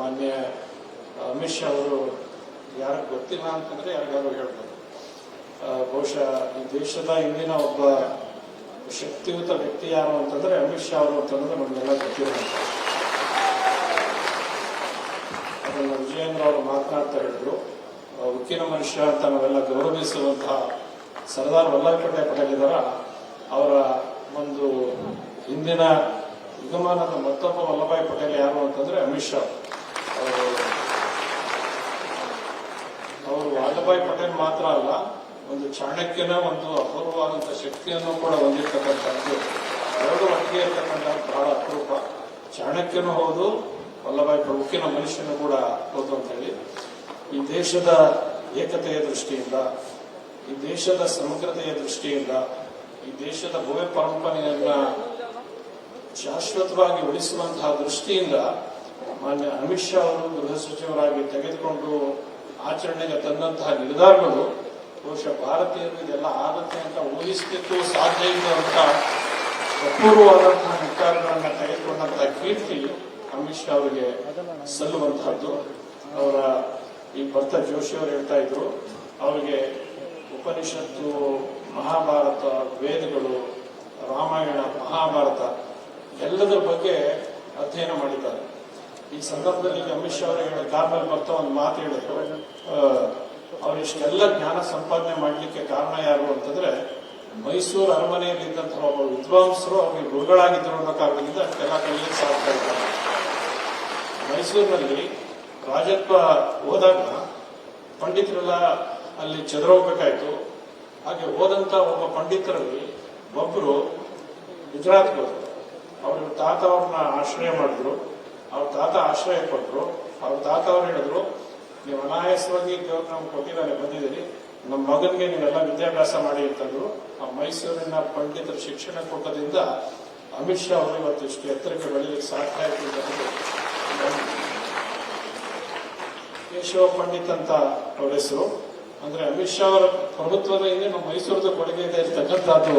ಮಾನ್ಯ ಅಮಿತ್ ಶಾ ಅವರು ಯಾರಿಗೆ ಗೊತ್ತಿಲ್ಲ ಅಂತಂದ್ರೆ ಯಾರಿಗಾದ್ರು ಹೇಳ್ಬೋದು. ಬಹುಶಃ ಈ ದೇಶದ ಹಿಂದಿನ ಒಬ್ಬ ಶಕ್ತಿಯುತ ವ್ಯಕ್ತಿ ಯಾರು ಅಂತಂದ್ರೆ ಅಮಿತ್ ಶಾ ಅವರು ಅಂತಂದರೆ ನಮಗೆಲ್ಲ ಗೊತ್ತಿರುವಂತ ಅದನ್ನು ವಿಜಯೇಂದ್ರ ಅವರು ಮಾತನಾಡ್ತಾ ಹೇಳಿದ್ರು ಉಕ್ಕಿನ ಮನುಷ್ಯ ಅಂತ ನಾವೆಲ್ಲ ಗೌರವಿಸುವಂತಹ ಸರ್ದಾರ್ ವಲ್ಲಭ ಪಟೇಲ್ ಪಟೇಲ್ ಇದ್ದಾರ ಅವರ ಒಂದು ಹಿಂದಿನ ಯುಗಮಾನದ ಮತ್ತೊಬ್ಬ ವಲ್ಲಭಾಯಿ ಪಟೇಲ್ ಯಾರು ಅಂತಂದ್ರೆ ಅಮಿತ್ ಶಾ. ಅವರು ವಾಜಪೇಯಿ ಪಟೇಲ್ ಮಾತ್ರ ಅಲ್ಲ, ಒಂದು ಚಾಣಕ್ಯನ ಒಂದು ಅಪೂರ್ವವಾದಂತಹ ಶಕ್ತಿಯನ್ನು ಕೂಡ ಹೊಂದಿರತಕ್ಕಂಥದ್ದು, ಎರಡು ಒಟ್ಟಿಗೆ ಇರತಕ್ಕಂಥ ಬಹಳ ಅಪರೂಪ. ಚಾಣಕ್ಯನೂ ಹೌದು, ವಲ್ಲಭಾಯಿ ಉಕ್ಕಿನ ಮನುಷ್ಯನು ಕೂಡ ಹೌದು ಅಂತ ಹೇಳಿ ಈ ದೇಶದ ಏಕತೆಯ ದೃಷ್ಟಿಯಿಂದ, ಈ ದೇಶದ ಸಮಗ್ರತೆಯ ದೃಷ್ಟಿಯಿಂದ, ಈ ದೇಶದ ಭವ್ಯ ಪರಂಪರೆಯನ್ನ ಶಾಶ್ವತವಾಗಿ ಉಳಿಸುವಂತಹ ದೃಷ್ಟಿಯಿಂದ ಮಾನ್ಯ ಅಮಿತ್ ಶಾ ಅವರು ಗೃಹ ಸಚಿವರಾಗಿ ತೆಗೆದುಕೊಂಡು ಆಚರಣೆಗೆ ತಂದಂತಹ ನಿರ್ಧಾರಗಳು ಬಹುಶಃ ಭಾರತೀಯರು ಇದೆಲ್ಲ ಆಗತ್ತೆ ಅಂತ ಊಹಿಸಲಿಕ್ಕೂ ಸಾಧ್ಯ ಇಲ್ಲದಂತ ಅಪೂರ್ವವಾದಂತಹ ನಿರ್ಧಾರಗಳನ್ನ ತೆಗೆದುಕೊಂಡಂತಹ ಕೀರ್ತಿ ಅಮಿತ್ ಶಾ ಅವರಿಗೆ ಸಲ್ಲುವಂತಹದ್ದು. ಅವರ ಈ ಭರ್ತ ಜೋಶಿ ಅವರು ಹೇಳ್ತಾ ಇದ್ರು, ಅವರಿಗೆ ಉಪನಿಷತ್ತು, ಮಹಾಭಾರತ, ವೇದಗಳು, ರಾಮಾಯಣ, ಮಹಾಭಾರತ ಎಲ್ಲದರ ಬಗ್ಗೆ ಅಧ್ಯಯನ ಮಾಡಿದ್ದಾರೆ. ಈ ಸಂದರ್ಭದಲ್ಲಿ ಅಮಿತ್ ಶಾ ಅವರು ಹೇಳಿದ ಕಾರ್ಮಲ್ ಬರ್ತಾ ಒಂದು ಮಾತು ಹೇಳಿದ್ರು. ಅವರಿಷ್ಟೆಲ್ಲ ಜ್ಞಾನ ಸಂಪಾದನೆ ಮಾಡಲಿಕ್ಕೆ ಕಾರಣ ಯಾರು ಅಂತಂದ್ರೆ ಮೈಸೂರು ಅರಮನೆಯಲ್ಲಿ ಇದ್ದಂತಹ ಒಬ್ಬ ವಿದ್ವಾಂಸರು ಅವರಿಗೆ ಗುರುಗಳಾಗಿದ್ದರು ಅನ್ನೋ ಕಾರಣದಿಂದ ಅಷ್ಟೆಲ್ಲ ಕಲಿಯಕ್ಕೆ ಸಾಧ್ಯ ಮೈಸೂರಿನಲ್ಲಿ ರಾಜತ್ವ ಹೋದಾಗ ಪಂಡಿತರೆಲ್ಲ ಅಲ್ಲಿ ಹೋಗ್ಬೇಕಾಯ್ತು ಹಾಗೆ ಹೋದಂತ ಒಬ್ಬ ಪಂಡಿತರಲ್ಲಿ ಒಬ್ಬರು ಗುಜರಾತ್ಗೆ ಹೋದ್ರು ಅವರು ತಾತ ಅವ್ರನ್ನ ಆಶ್ರಯ ಮಾಡಿದ್ರು. ಅವ್ರ ತಾತ ಆಶ್ರಯ ಕೊಟ್ಟರು ಅವ್ರ ತಾತ ಅವ್ರು ಹೇಳಿದ್ರು, ನೀವು ಅನಾಯಾಸವಾಗಿ ದೇವ್ರು ಕೊಟ್ಟಿದ್ದಾರೆ, ಬಂದಿದ್ದೀರಿ. ನಮ್ಮ ಮಗನಿಗೆ ನೀವೆಲ್ಲ ವಿದ್ಯಾಭ್ಯಾಸ ಮಾಡಿ ಅಂತಂದ್ರು ಆ ಮೈಸೂರಿನ ಪಂಡಿತರ ಶಿಕ್ಷಣ ಕೊಟ್ಟದಿಂದ ಅಮಿತ್ ಶಾ ಅವರು ಇವತ್ತು ಇಷ್ಟು ಎತ್ತರಕ್ಕೆ ಬೆಳೀಲಿಕ್ಕೆ ಸಾಧ್ಯ ಆಯ್ತು ಕೇಶವ ಪಂಡಿತ್ ಅಂತ ಅವ್ರ ಹೆಸರು. ಅಂದ್ರೆ ಅಮಿತ್ ಶಾ ಅವರ ಪ್ರಭುತ್ವದ ಹಿಂದೆ ನಮ್ಮ ಮೈಸೂರದ ಕೊಡುಗೆ ಇದೆ ಇರ್ತಕ್ಕಂಥದ್ದು.